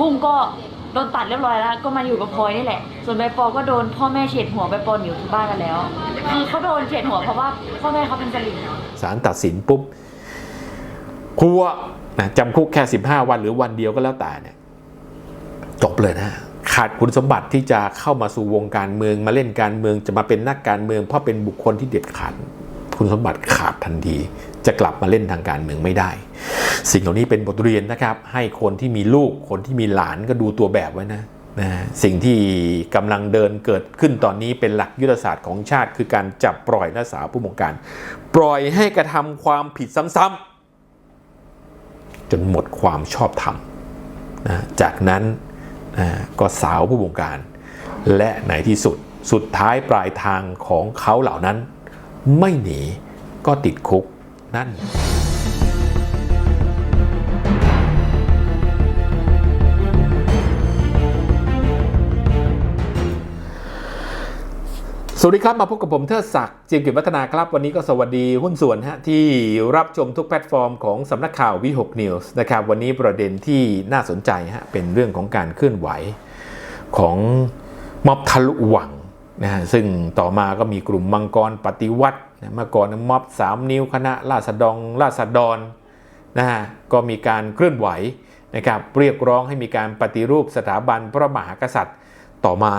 บุ้งก็โดนตัดเรียบร้อยแล้ว ก็มาอยู่กับพลอยนี่แหละ ส่วนใบปอก็โดนพ่อแม่เฉดหัวใบปออยู่ที่บ้านกันแล้ว คือเขาโดนเฉดหัวเพราะว่าพ่อแม่เขาเป็นสลิมศาลตัดสินปุ๊บครัวนะจำคุกแค่ 15 วันหรือวันเดียวก็แล้วแต่เนี่ยจบเลยนะ ขาดคุณสมบัติที่จะเข้ามาสู่วงการเมืองมาเล่นการเมืองจะมาเป็นนักการเมือง เพราะเป็นบุคคลที่เด็ดขาดคุณสมบัติขาดทันที จะกลับมาเล่นทางการเมืองไม่ได้ สิ่งเหล่านี้เป็นบทเรียนนะครับ ให้คนที่มีลูกคนที่มีหลานก็ดูตัวแบบไว้นะนะสิ่งที่กำลังเดินเกิดขึ้นตอนนี้เป็นหลักยุทธศาสตร์ของชาติ คือการจับปล่อยนักศึกษาผู้บงการ ปล่อยให้กระทำความผิดซ้ำๆจนหมดความชอบธรรมนะจากนั้นนะก็สาวผู้บงการ และในที่สุดสุดท้ายปลายทางของเขาเหล่านั้น ไม่หนีก็ติดคุก นั่นสวัสดีครับ มาพบกับผมเทิดศักดิ์เจียมกิจวัฒนาครับ วันนี้ก็สวัสดีหุ้นส่วนฮะที่รับชมทุกแพลตฟอร์มของสำนักข่าววิหกนิวส์นะครับ วันนี้ประเด็นที่น่าสนใจฮะเป็นเรื่องของการเคลื่อนไหวของม็อบทะลุวังนะฮะซึ่งต่อมาก็มีกลุ่มมังกรปฏิวัติ เมื่อก่อนม็อบ3นิ้วคณะราษฎรราษฎรนะฮะก็มีการเคลื่อนไหวนะครับเรียกร้องให้มีการปฏิรูปสถาบันพระมหากษัตริย์ต่อมา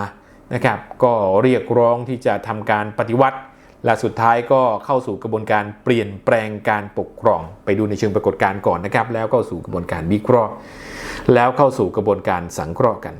นะครับก็เรียกร้องที่จะทำการปฏิวัติ และสุดท้ายก็เข้าสู่กระบวนการเปลี่ยนแปลงการปกครอง ไปดูในเชิงปรากฏการณ์ก่อนนะครับ แล้วเข้าสู่กระบวนการวิเคราะห์ แล้วเข้าสู่กระบวนการสังเคราะห์กัน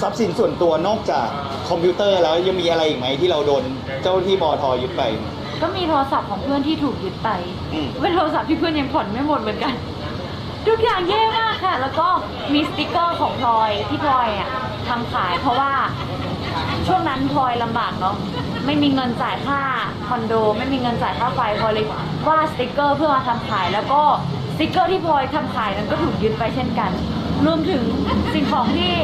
ทรัพย์สินส่วนตัวนอกจากคอมพิวเตอร์แล้วยังมีอะไรอีกไหมที่เราโดนเจ้าหน้าที่บอทยึดไป ก็มีโทรศัพท์ของเพื่อนที่ถูกยึดไปอืม เป็นโทรศัพท์ที่เพื่อนยังผ่อนไม่หมดเหมือนกัน ทุกอย่างแย่มากค่ะ แล้วก็มีสติกเกอร์ของพลอยที่พลอยอะทำขายเพราะว่า ช่วงนั้นพลอยลำบากเนาะไม่มีเงินจ่ายค่าคอนโด ไม่มีเงินจ่ายค่าไฟพลอยเลยวาดสติกเกอร์เพื่อมาทำขาย แล้วก็สติกเกอร์ที่พลอยทำขายนั้นก็ถูกยึดไปเช่นกัน รวมถึงสิ่งของที่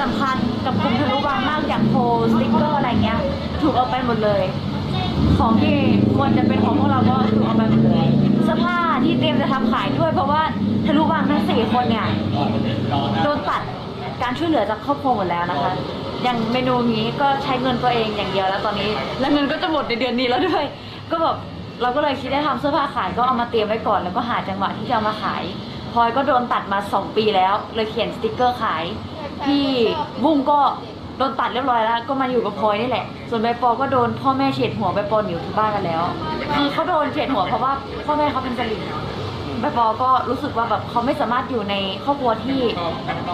สำคัญกับกลุ่มทะลุวังมากอย่างโพลสติ๊กเกอร์อะไรเงี้ย ถูกเอาไปหมดเลย ของที่ควรจะเป็นของพวกเราก็ถูกเอาไปหมดเลยเสื้อผ้าที่เตรียมจะทำขายด้วย เพราะว่าทะลุวังทั้งสี่คนเนี่ยโดนตัดการช่วยเหลือจากครอบครัวหมดแล้วนะคะ อย่างเมนูนี้ก็ใช้เงินตัวเองอย่างเดียวแล้วตอนนี้ แล้วเงินก็จะหมดในเดือนนี้แล้วด้วย ก็แบบเราก็เลยคิดได้ทำเสื้อผ้าขายก็เอามาเตรียมไว้ก่อน แล้วก็หาจังหวะที่จะมาขายพลอยก็โดนตัดมาสองปีแล้ว เลยเขียนสติกเกอร์ขาย พี่บุ้งก็โดนตัดเรียบร้อยแล้ว ก็มาอยู่กับพลอยนี่แหละ ส่วนใบปอก็โดนพ่อแม่เฉดหัวใบปอหนีอยู่ที่บ้านกันแล้ว คือเขาโดนเฉดหัวเพราะว่าพ่อแม่เขาเป็นสลิมใบปอก็รู้สึกว่าแบบเขาไม่สามารถอยู่ในครอบครัวที่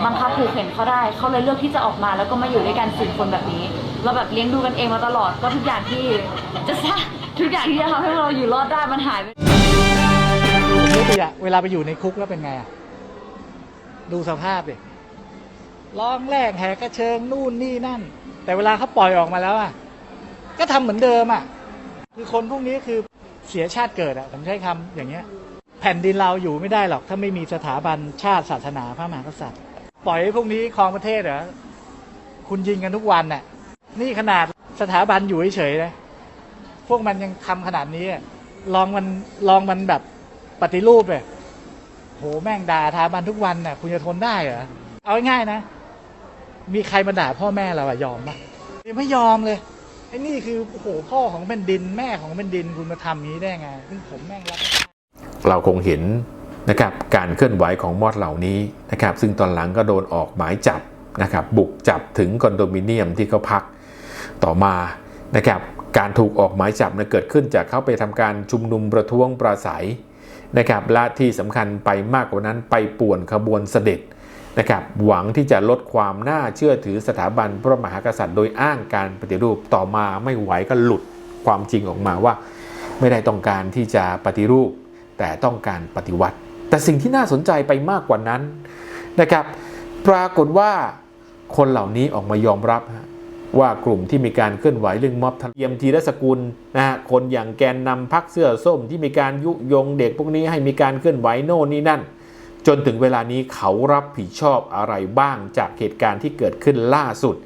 บังคับผูกเข็นเขาได้ เขาเลยเลือกที่จะออกมาแล้วก็มาอยู่ด้วยกันสี่คนแบบนี้ เราแบบเลี้ยงดูกันเองมาตลอด ก็ทุกอย่างที่จะสร้างทุกอย่างที่จะทำให้เราอยู่รอดได้มันหายไปเวลาไปอยู่ในคุกแล้วเป็นไงอะดูสภาพดิ ร้องแรกแหกกระเชิงนู่นนี่นั่น แต่เวลาเขาปล่อยออกมาแล้วอะก็ทำเหมือนเดิมอะคือคนพวกนี้คือเสียชาติเกิดอะผมใช้คำอย่างเงี้ย แผ่นดินเราอยู่ไม่ได้หรอกถ้าไม่มีสถาบันชาติศาสนาพระมหากษัตริย์ ปล่อยให้พวกนี้ครองประเทศเหรอคุณยิงกันทุกวันน่ะนี่ขนาดสถาบันอยู่เฉยๆนะพวกมันยังทำขนาดนี้ลองมันลองมันแบบปฏิรูปเลยโหแม่งด่าทาบันทุกวันน่ะ คุณจะทนได้เหรอเอาง่ายๆนะ มีใครมาด่าพ่อแม่เราอะยอมปะยังไม่ยอมเลยไอ้นี่คือโอ้โหพ่อของแผ่นดินแม่ของแผ่นดินคุณมาทำอย่างนี้ได้ไงซึ่งผมแม่งรับไม่ได้เราคงเห็นนะครับการเคลื่อนไหวของมอดเหล่านี้นะครับซึ่งตอนหลังก็โดนออกหมายจับนะครับบุกจับถึงคอนโดมิเนียมที่เขาพักต่อมานะครับการถูกออกหมายจับเนยเกิดขึ้นจากเขาไปทำการชุมนุมประท้วงปราศัยนะครับและที่สำคัญไปมากกว่านั้นไปป่วนขบวนเสด็จ นะครับหวังที่จะลดความน่าเชื่อถือสถาบันพระมหากษัตริย์ โดยอ้างการปฏิรูปต่อมาไม่ไหวก็หลุดความจริงออกมาว่า ไม่ได้ต้องการที่จะปฏิรูป แต่ต้องการปฏิวัติ แต่สิ่งที่น่าสนใจไปมากกว่านั้นนะครับปรากฏว่าคนเหล่านี้ออกมายอมรับว่ากลุ่มที่มีการเคลื่อนไหวเรื่องม็อบทะเยียมทีรสกุลนะฮะคนอย่างแกนนำพักเสื้อส้มที่มีการยุยงเด็กพวกนี้ให้มีการเคลื่อนไหวโน่นนี่นั่น จนถึงเวลานี้เขารับผิดชอบอะไรบ้างจากเหตุการณ์ที่เกิดขึ้นล่าสุด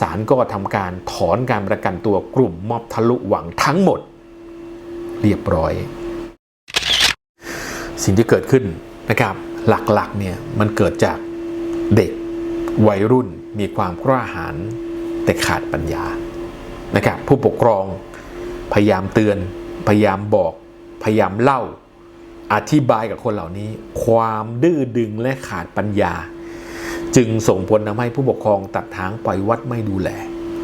ศาลก็ทำการถอนการประกันตัวกลุ่มมอบทะลุหวังทั้งหมด เรียบร้อย สิ่งที่เกิดขึ้นนะครับ หลักๆเนี่ยมันเกิดจากเด็กวัยรุ่นมีความกล้าหาญแต่ขาดปัญญานะครับผู้ปกครองพยายามเตือน พยายามบอก พยายามเล่า อธิบายกับคนเหล่านี้ ความดื้อดึงและขาดปัญญา จึงส่งผลทำให้ผู้ปกครองตัดทางปล่อยวัดไม่ดูแล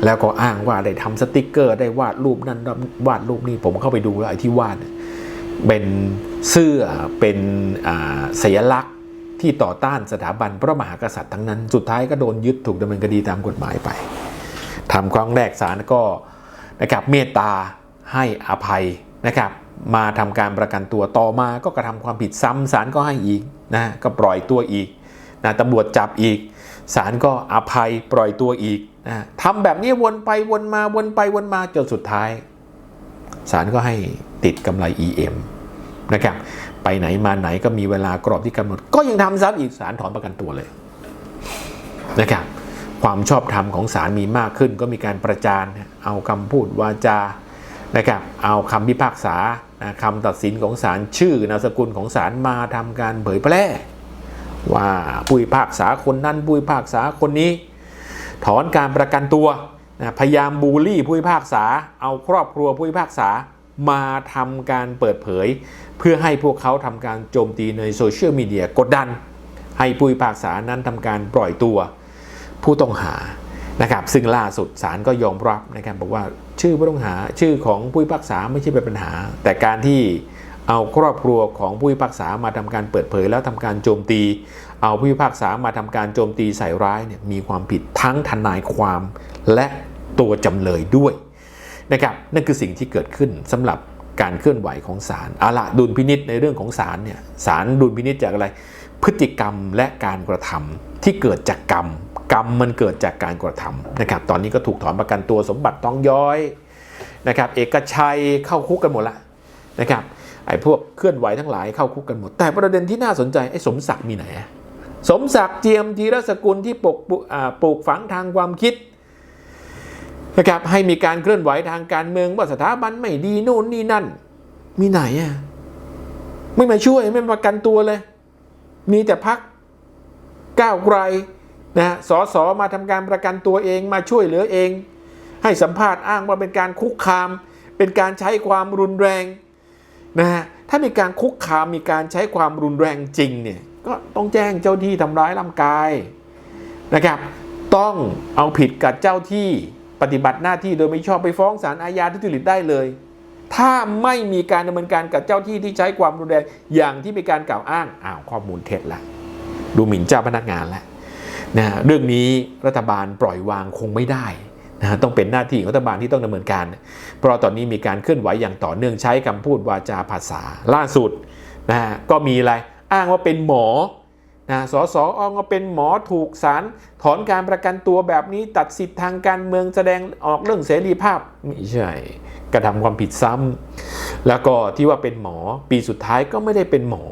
แล้วก็อ้างว่าได้ทำสติกเกอร์ ได้วาดรูปนั่นวาดรูปนี่ผมเข้าไปดูแล้วไอ้ที่วาดเป็นเสื้อเป็นอ่าสัญลักษณ์ที่ต่อต้านสถาบันพระมหากษัตริย์ทั้งนั้น สุดท้ายก็โดนยึดถูกดำเนินคดีตามกฎหมายไปทำครั้งแรกศาลก็นะครับเมตตาให้อภัยนะครับ มาทำการประกันตัวต่อมาก็กระทำความผิดซ้ำศาลก็ให้อีกนะก็ปล่อยตัวอีกนะตำรวจจับอีกศาลก็อภัยปล่อยตัวอีกนะทำแบบนี้วนไปวนมาวนไปวนมาจนสุดท้ายศาลก็ให้ติดกำไร EM นะครับไปไหนมาไหนก็มีเวลากรอบที่กำหนด ก็ยังทำซ้ำอีกศาลถอนประกันตัวเลยนะครับความชอบธรรมของศาลมีมากขึ้น ก็มีการประจานเอาคำพูดวาจานะครับเอาคำพิพากษา คำตัดสินของศาลชื่อนามสกุลของศาลมาทำการเผยแพร่ ว่าผู้พิพากษาคนนั้นผู้พิพากษาคนนี้ ถอนการประกันตัวนะพยายามบูลลี่ผู้พิพากษา เอาครอบครัวผู้พิพากษามาทำการเปิดเผย เพื่อให้พวกเขาทำการโจมตีในโซเชียลมีเดียกดดัน ให้ผู้พิพากษานั้นทำการปล่อยตัว ผู้ต้องหา นะครับซึ่งล่าสุดศาลก็ยอมรับนะครับบอกว่าชื่อผู้ต้องหาชื่อของผู้พิพากษาไม่ใช่เป็นปัญหา แต่การที่เอาครอบครัวของผู้พิพากษามาทำการเปิดเผย แล้วทำการโจมตี เอาผู้พิพากษามาทำการโจมตีใส่ร้ายเนี่ยมีความผิดทั้งทนายความ และตัวจำเลยด้วยนะครับนั่นคือสิ่งที่เกิดขึ้นสำหรับการเคลื่อนไหวของศาลอาละดุลพินิษในเรื่องของศาลเนี่ยศาลดุลพินิษจากอะไร พฤติกรรมและการกระทำที่เกิดจากกรรม กรรมมันเกิดจากการกระทำนะครับ ตอนนี้ก็ถูกถอนประกันตัวสมบัติต้องย้อยนะครับ เอกชัยเข้าคุกกันหมดละนะครับไอ้พวกเคลื่อนไหวทั้งหลายเข้าคุกกันหมด แต่ประเด็นที่น่าสนใจไอ้สมศักดิ์มีไหน สมศักดิ์เจียมธีรสกุลที่ปกปุอ่าปลูกฝังทางความคิดนะครับให้มีการเคลื่อนไหวทางการเมืองว่าสถาบันไม่ดีโน่นนี่นั่น มีไหนอะไม่มาช่วยไม่มาประกันตัวเลย มีแต่พักก้าวไกล นะสอสอมาทำการประกันตัวเองมาช่วยเหลือเอง ให้สัมภาษณ์อ้างว่าเป็นการคุกคาม เป็นการใช้ความรุนแรงนะฮะถ้ามีการคุกคามมีการใช้ความรุนแรงจริงเนี่ยก็ต้องแจ้งเจ้าที่ทำร้ายร่างกายนะครับ ต้องเอาผิดกับเจ้าที่ปฏิบัติหน้าที่โดยไม่ชอบไปฟ้องศาลอาญาทุจริตได้เลย ถ้าไม่มีการดำเนินการกับเจ้าที่ที่ใช้ความรุนแรงอย่างที่มีการกล่าวอ้างอ้าวข้อมูลเท็จละดูหมิ่นเจ้าพนักงานแล้ว นะเรื่องนี้รัฐบาลปล่อยวางคงไม่ได้นะต้องเป็นหน้าที่ของรัฐบาลที่ต้องดำเนินการ เพราะตอนนี้มีการเคลื่อนไหวอย่างต่อเนื่องใช้คำพูดวาจาภาษาล่าสุดนะก็มีอะไรอ้างว่าเป็นหมอนะสสอองว่าเป็นหมอถูกศาลถอนการประกันตัวแบบนี้ตัดสิทธิ์ทางการเมืองแสดงออกเรื่องเสรีภาพไม่ใช่กระทำความผิดซ้ำแล้วก็ที่ว่าเป็นหมอปีสุดท้ายก็ไม่ได้เป็นหมอ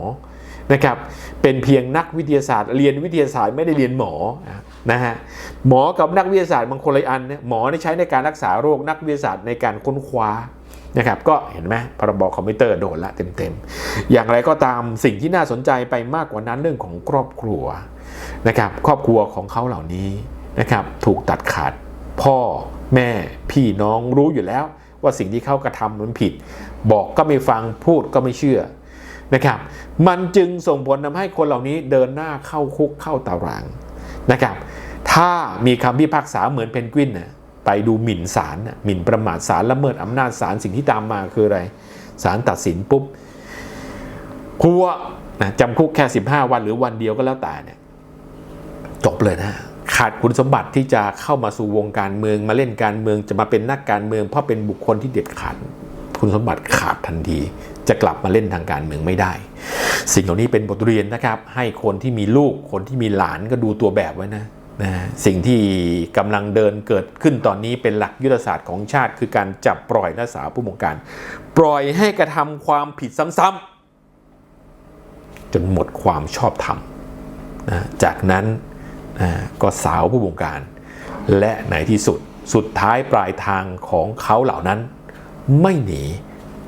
นะครับเป็นเพียงนักวิทยาศาสตร์ เรียนวิทยาศาสตร์ไม่ได้เรียนหมอนะฮะหมอกับนักวิทยาศาสตร์บางคนเลยอันเนี่ยหมอใช้ในการรักษาโรคนักวิทยาศาสตร์ในการค้นคว้านะครับก็เห็นไหมพรบคอมพิวเตอร์โดนละเต็มๆ อย่างไรก็ตามสิ่งที่น่าสนใจไปมากกว่านั้นเรื่องของครอบครัวนะครับครอบครัวของเขาเหล่านี้นะครับถูกตัดขาดพ่อแม่พี่น้องรู้อยู่แล้ว ว่าสิ่งที่เขากระทำมันผิด บอกก็ไม่ฟังพูดก็ไม่เชื่อนะครับ มันจึงส่งผลทำให้คนเหล่านี้เดินหน้าเข้าคุกเข้าตารางนะครับ ถ้ามีคำพิพากษาเหมือนเพนกวินน่ะไปดูหมิ่นศาลน่ะหมิ่นประมาทศาลละเมิดอำนาจศาลสิ่งที่ตามมาคืออะไรศาลตัดสินปุ๊บครัวนะจำคุกแค่ 15 วันหรือวันเดียวก็แล้วแต่เนี่ยจบเลยนะขาดคุณสมบัติที่จะเข้ามาสู่วงการเมืองมาเล่นการเมืองจะมาเป็นนักการเมืองเพราะเป็นบุคคลที่เด็ดขาด คุณสมบัติขาดทันที จะกลับมาเล่นทางการเมืองไม่ได้ สิ่งเหล่านี้เป็นบทเรียนนะครับ ให้คนที่มีลูกคนที่มีหลานก็ดูตัวแบบไว้นะนะสิ่งที่กำลังเดินเกิดขึ้นตอนนี้เป็นหลักยุทธศาสตร์ของชาติ คือการจับปล่อยและสาวผู้บงการ ปล่อยให้กระทำความผิดซ้ำๆจนหมดความชอบธรรมนะจากนั้นนะก็สาวผู้บงการ และในที่สุดสุดท้ายปลายทางของเขาเหล่านั้น ไม่หนี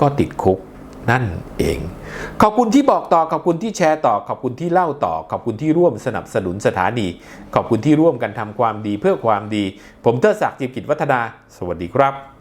ก็ติดคุกนั่นเอง ขอบคุณที่บอกต่อ ขอบคุณที่แชร์ต่อ ขอบคุณที่เล่าต่อ ขอบคุณที่ร่วมสนับสนุนสถานี ขอบคุณที่ร่วมกันทำความดีเพื่อความดี ผมเตอร์ศักดิ์จิตกิจวัฒนา สวัสดีครับ